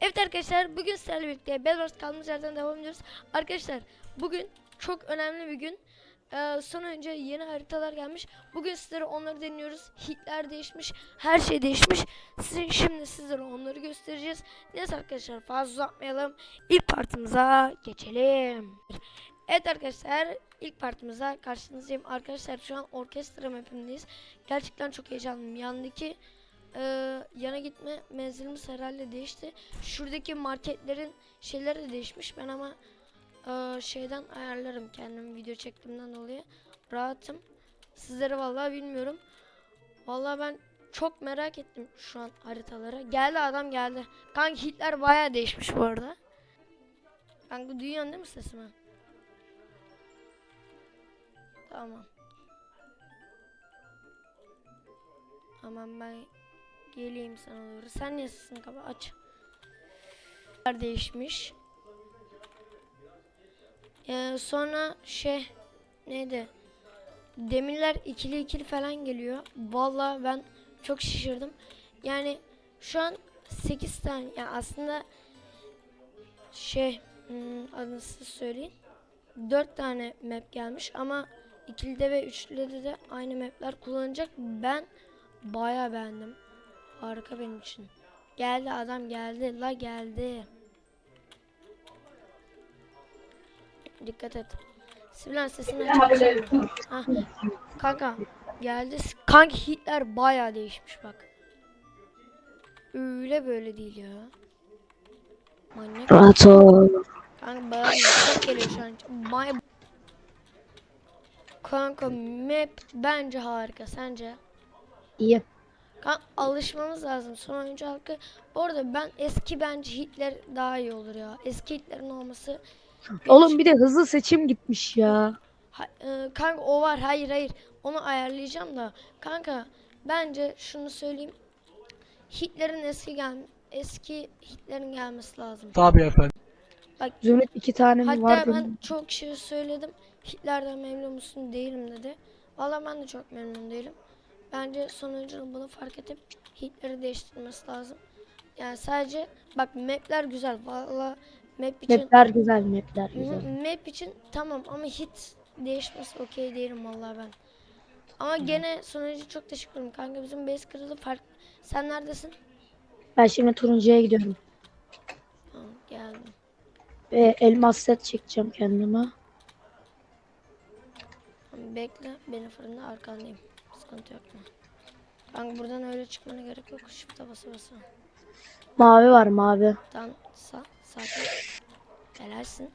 Evet arkadaşlar bugün sizlerle birlikte Bedwars kaldığımız yerden devam ediyoruz. Arkadaşlar bugün çok önemli bir gün. Ee, son önce yeni haritalar gelmiş. Bugün sizlere onları deniyoruz. Hitler değişmiş. Her şey değişmiş. Size, şimdi sizlere onları göstereceğiz. Neyse arkadaşlar fazla uzatmayalım. İlk partimize geçelim. Evet arkadaşlar ilk partimize karşınızdayım. Arkadaşlar şu an orkestra mapimdeyiz. Gerçekten çok heyecanlıyım. Yandaki e, yana gitme menzilimiz herhalde değişti. Şuradaki marketlerin şeyleri de değişmiş. Ben ama e, şeyden ayarlarım kendim video çektiğimden dolayı. Rahatım. Sizlere vallahi bilmiyorum. Vallahi ben çok merak ettim şu an haritalara. Geldi adam geldi. Kanka Hitler bayağı değişmiş bu arada. Kanka duyuyorsun değil mi sesimi? Tamam. Aman ben geleyim sana doğru. Sen sesini kapa aç. Değişmiş. Ee, sonra şey neydi? Demirler ikili ikili falan geliyor. Vallahi ben çok şaşırdım. Yani şu an 8 tane yani aslında şey hmm, adını siz söyleyin. 4 tane map gelmiş ama ikilide ve üçlüde de aynı mapler kullanacak. Ben bayağı beğendim. Harika benim için. Geldi adam geldi la geldi. Dikkat et. Sivlan sesini mısın? Ah, kanka geldi. Kanka Hitler bayağı değişmiş bak. Öyle böyle değil ya. Manyak. Rahat ol. Kanka bağırma. Çok geliyor şu an. May Kanka map bence harika. Sence? İyi. Alışmamız lazım. Son oyuncu halkı. Bu arada ben eski bence Hitler daha iyi olur ya. Eski Hitler'in olması. Oğlum bir de hızlı seçim gitmiş ya. Ha- e, kanka o var. Hayır hayır. Onu ayarlayacağım da. Kanka bence şunu söyleyeyim. Hitler'in eski gel eski Hitler'in gelmesi lazım. Tabii efendim. Zümrüt iki tane mi Hatta var ben benim? çok şey söyledim. Hitler'den memnun musun değilim dedi. Valla ben de çok memnun değilim. Bence sonucunun bunu fark edip Hitler'i değiştirmesi lazım. Yani sadece bak mapler güzel. Valla map için Mapler güzel mapler güzel. map için tamam ama hit değişmesi okey değilim valla ben. Ama gene sonucu çok teşekkür ederim kanka bizim base kırıldı fark. Sen neredesin? Ben şimdi turuncuya gidiyorum. Tamam geldim. Ve elmas set çekeceğim kendime. Bekle beni fırında arkandayım. Sıkıntı mu? Kanka buradan öyle çıkmana gerek yok. Shift'e basa basa. Mavi var mavi. Tamam sağ sakin. Helalsin.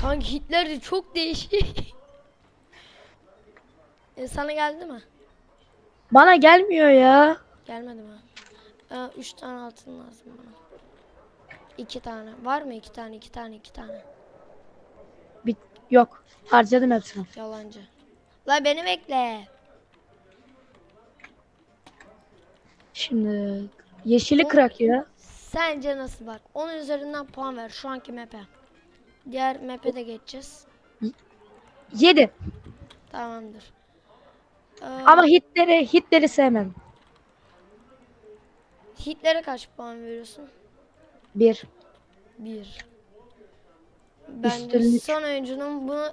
Kanka Hitler de çok değişik. e, sana geldi mi? Bana gelmiyor ya. Gelmedi mi? Ee, üç tane altın lazım bana. İki tane. Var mı iki tane, iki tane, iki tane? Bit yok. Harcadım hepsini. Yalancı. La beni bekle. Şimdi yeşili kırak ya. Sence nasıl bak? Onun üzerinden puan ver şu anki map'e. Diğer map'e de geçeceğiz. 7. Tamamdır. Ee, Ama Hitler'i Hitler'i sevmem. Hitler'e kaç puan veriyorsun? 1. Bir. Bence Üstünlük. son oyuncunun bunu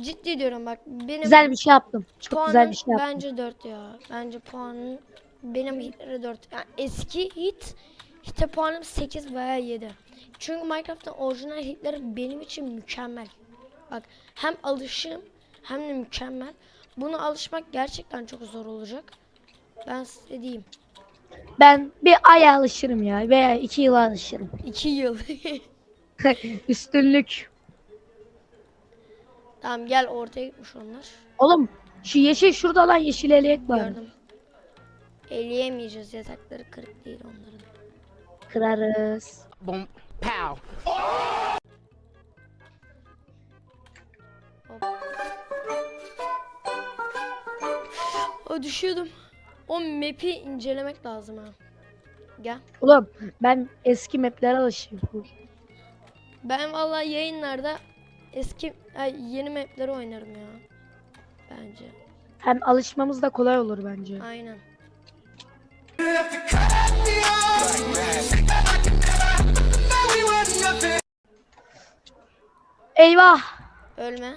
ciddi diyorum bak benim Güzel bir şey yaptım. Çok güzel bir şey yaptım. bence 4 ya. Bence puanın benim hitlere 4. Yani eski hit hite puanım 8 veya 7. Çünkü Minecraft'ın orijinal hitleri benim için mükemmel. Bak hem alışım hem de mükemmel. Buna alışmak gerçekten çok zor olacak. Ben size diyeyim. Ben bir aya alışırım ya veya 2 yıla alışırım. 2 yıl. Üstünlük. tamam gel ortaya gitmiş onlar. Oğlum şu yeşil şurada lan yeşil elek var. Gördüm. Eleyemeyeceğiz yatakları kırık değil onların. Kırarız. Boom. Pow. O düşüyordum. O map'i incelemek lazım ha. Gel. Oğlum ben eski maplere alışayım. Ben vallahi yayınlarda eski ay, yeni map'leri oynarım ya. Bence. Hem alışmamız da kolay olur bence. Aynen. Eyvah. Ölme.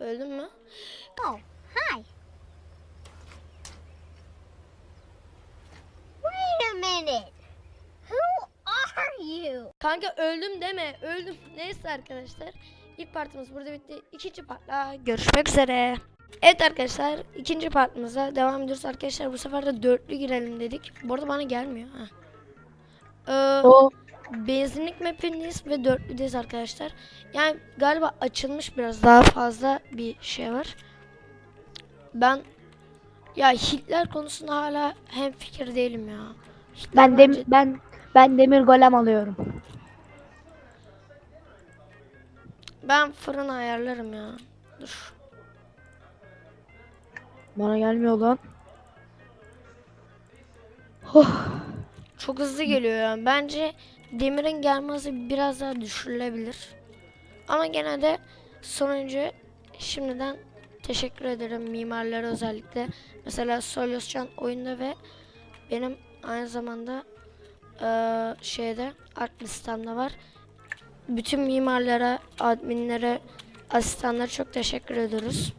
Öldün mü? Go. Hi. Wait a minute. Who are you? Kanka öldüm deme. Öldüm. Neyse arkadaşlar. İlk partımız burada bitti. İkinci partla görüşmek üzere. Evet arkadaşlar ikinci partımıza devam ediyoruz arkadaşlar. Bu sefer de dörtlü girelim dedik. Bu arada bana gelmiyor. Ha. Ee, O benzinlik mapindeyiz ve dörtlüdeyiz arkadaşlar. Yani galiba açılmış biraz daha fazla bir şey var. Ben ya Hitler konusunda hala hem fikir değilim ya. Hitler ben dem bence- ben ben demir golem alıyorum. ben fırın ayarlarım ya. Dur. Bana gelmiyor lan. Oh. Çok hızlı geliyor yani. Bence demirin gelmesi biraz daha düşürülebilir. Ama gene de sonuncu şimdiden teşekkür ederim mimarlara özellikle. Mesela Solyoscan oyunda ve benim aynı zamanda eee, şeyde art listemde var. Bütün mimarlara, adminlere, asistanlara çok teşekkür ediyoruz.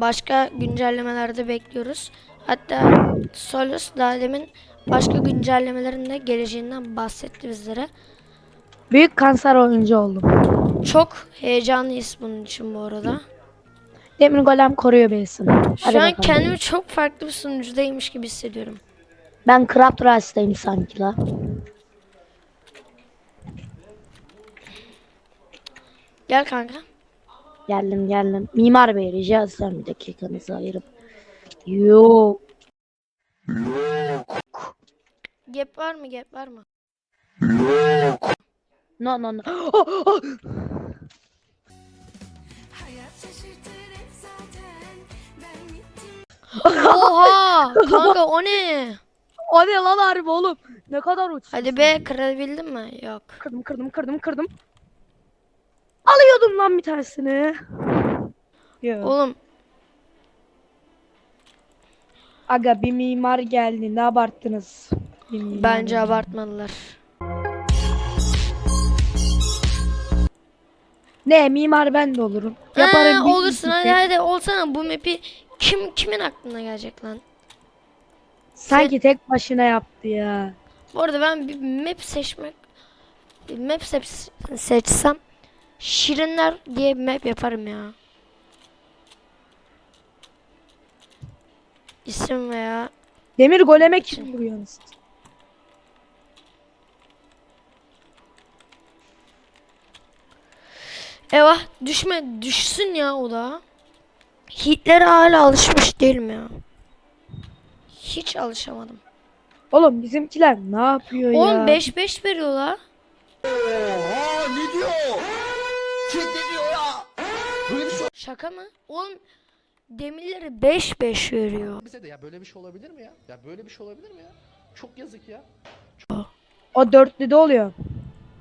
Başka güncellemelerde bekliyoruz. Hatta Solos daha demin başka güncellemelerin de geleceğinden bahsetti bizlere. Büyük kanser oyuncu oldum. Çok heyecanlıyız bunun için bu arada. Demir golem koruyor besin. Şu an kendimi çok farklı bir sunucudaymış gibi hissediyorum. Ben Craft Rice'dayım sanki la. Gel kanka. Geldim geldim. Mimar Bey rica etsem bir dakikanızı ayırıp. Yo. Gap var mı gap var mı? No no no. Oh, oh. Oha! kanka o ne? O ne lan harbi oğlum? Ne kadar uçuyorsun? Hadi be kırabildin mi? Yok. Kırdım kırdım kırdım kırdım. Alıyordum lan bir tanesini. Yo. Oğlum Aga bir mimar geldi. Ne abarttınız? Bence geldi. abartmadılar. Ne mimar ben de olurum. Yaparım. Bir olursun hadi hadi olsana bu map'i kim kimin aklına gelecek lan? Sanki tek başına yaptı ya. Bu arada ben bir map seçmek bir map seç, seçsem Şirinler diye bir map yaparım ya. İsim veya Demir goleme kim vuruyorsunuz? Eyvah düşme düşsün ya o da. Hitlere hala alışmış değilim ya. Hiç alışamadım. Oğlum bizimkiler ne yapıyor ya? Oğlum 5 5 veriyorlar. Oha ne diyor? Diyor ya? Böyle bir şey Şaka mı? Oğlum demirleri 5 5 veriyor. bize de ya böyle bir şey olabilir mi ya? Ya böyle bir şey olabilir mi ya? Çok yazık ya. O dörtlü de oluyor.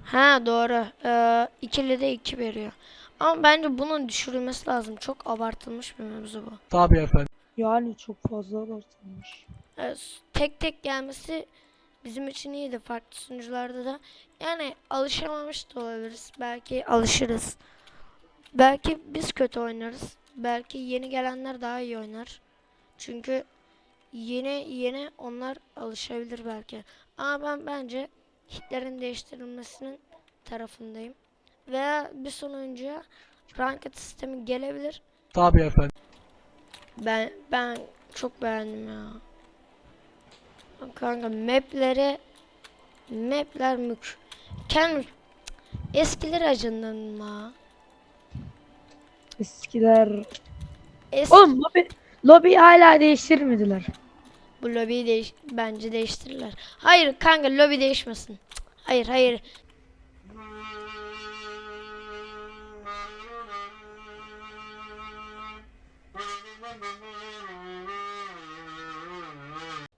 Ha doğru. Ee, ikili de 2 veriyor. Ama bence bunun düşürülmesi lazım. Çok abartılmış bir mevzu bu. Yani çok fazla abartılmış. S- tek tek gelmesi bizim için iyiydi. Farklı sunucularda da. Yani alışamamış da olabiliriz. Belki alışırız. Belki biz kötü oynarız. Belki yeni gelenler daha iyi oynar. Çünkü yeni yeni onlar alışabilir belki. Ama ben bence hitlerin değiştirilmesinin tarafındayım. Veya bir sonuncuya ranked sistemi gelebilir. Tabii efendim. Ben ben çok beğendim ya. Kanka mapleri mapler mük. Kendim eskiler acından mı? Eskiler. Es Oğlum lobi, lobiyi hala değiştirmediler. bu lobiyi değiş bence değiştirirler. Hayır kanka lobi değişmesin. Hayır hayır.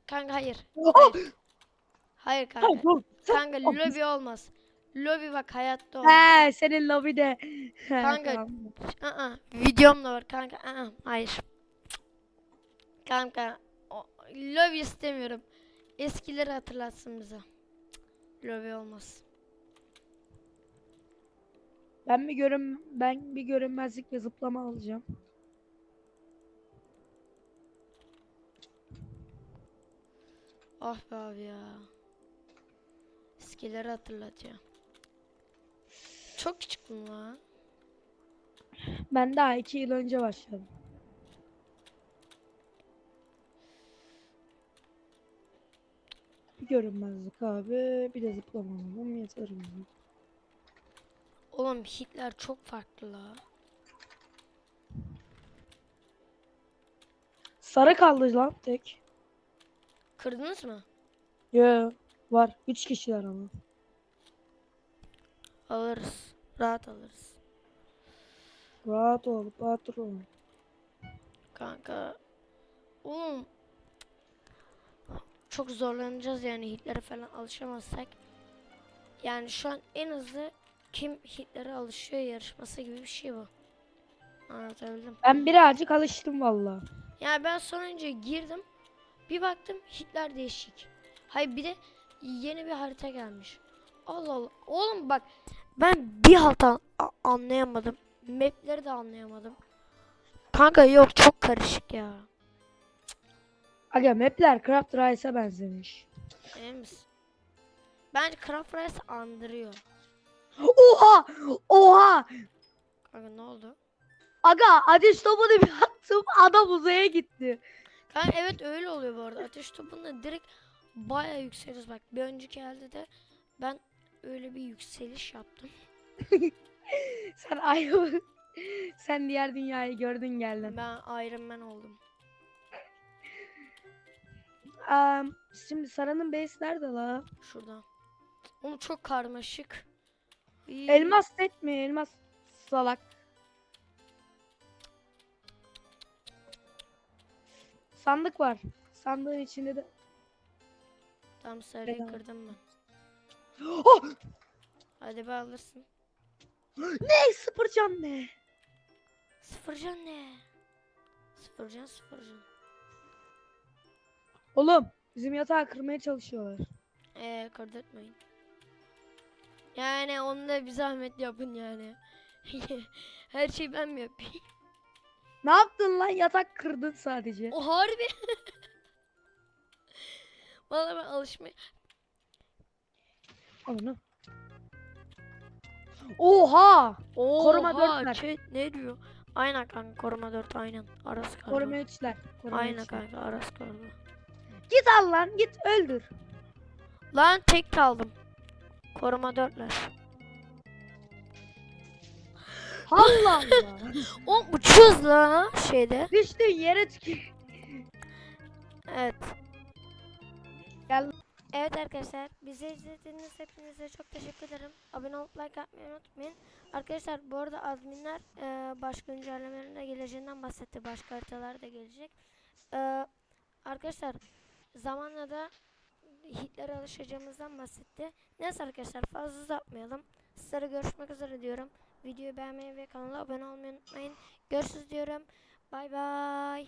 Kanka hayır. Hayır, hayır kanka. Kanka lobi olmaz. Lobi bak hayatta olmaz. He senin lobide. Kanka. tamam. Aa, videom da var kanka. Aa, hayır. Kanka o, lobi istemiyorum. Eskileri hatırlatsın bize. Lobi olmaz. Ben bir görün ben bir görünmezlik ve zıplama alacağım. Ah be abi ya. Eskileri hatırlatıyor. Çok küçüktüm la. Ben daha iki yıl önce başladım. Bir görünmezlik abi. Bir de zıplama alalım. Yeter mi? Oğlum Hitler çok farklı la. Sarı kaldı lan tek. Kırdınız mı? Yo var. Üç kişiler ama. Alırız. Rahat alırız. Rahat ol patron. Kanka. Oğlum. Çok zorlanacağız yani Hitler'e falan alışamazsak. Yani şu an en hızlı kim Hitler'e alışıyor yarışması gibi bir şey bu. Anlatabildim. Ben birazcık alıştım valla. Yani ben son önce girdim. Bir baktım Hitler değişik. Hayır bir de yeni bir harita gelmiş. Allah Allah. Oğlum bak ben bir halt an- a- anlayamadım. Map'leri de anlayamadım. Kanka yok çok karışık ya. Aga mapler Craft Rice'a benzemiş. Emin misin? Bence Craft Rice andırıyor. Oha! Oha! Kanka ne oldu? Aga ateş topunu bir attım adam uzaya gitti. Kanka evet öyle oluyor bu arada. Ateş topunda direkt baya yükseliyoruz. Bak bir önceki elde de ben öyle bir yükseliş yaptım. Sen ayrı Sen diğer dünyayı gördün geldin. Ben Iron Man oldum. Am, şimdi Sara'nın base nerede la? Şurada. Oğlum çok karmaşık. İyi. Elmas set mi? Elmas salak. Sandık var. Sandığın içinde de. Tam sarıyı Bedava. kırdım ben. Oh! Hadi be alırsın. Ne? Sıfır can ne? Sıfır can ne? Sıfır can sıfır can. Oğlum bizim yatağı kırmaya çalışıyorlar. Eee kırdırtmayın. Yani onu da bir zahmet yapın yani. Her şeyi ben mi yapayım? Ne yaptın lan? Yatak kırdın sadece. O harbi. Vallahi ben alışmaya... Onu. Oha! Oha, Koruma dört ver. chat ne diyor? Aynen kanka koruma 4 aynen. Aras kargo. Koruma üçler. Koruma Aynen üçler. kanka Aras kargo. Git al lan git öldür. Lan tek kaldım. Koruma 4'ler. Allah Allah. O uçuyoruz la şeyde. Düştün yere tükür. Evet. Gel. Evet arkadaşlar bizi izlediğiniz hepinize çok teşekkür ederim. Abone olup like atmayı unutmayın. Arkadaşlar bu arada adminler e, başka güncellemelerin de geleceğinden bahsetti. Başka haritalar da gelecek. E, arkadaşlar zamanla da hitlere alışacağımızdan bahsetti. Neyse arkadaşlar fazla uzatmayalım. Sizlere görüşmek üzere diyorum. Videoyu beğenmeyi ve kanala abone olmayı unutmayın. Görüşürüz diyorum. Bay bay.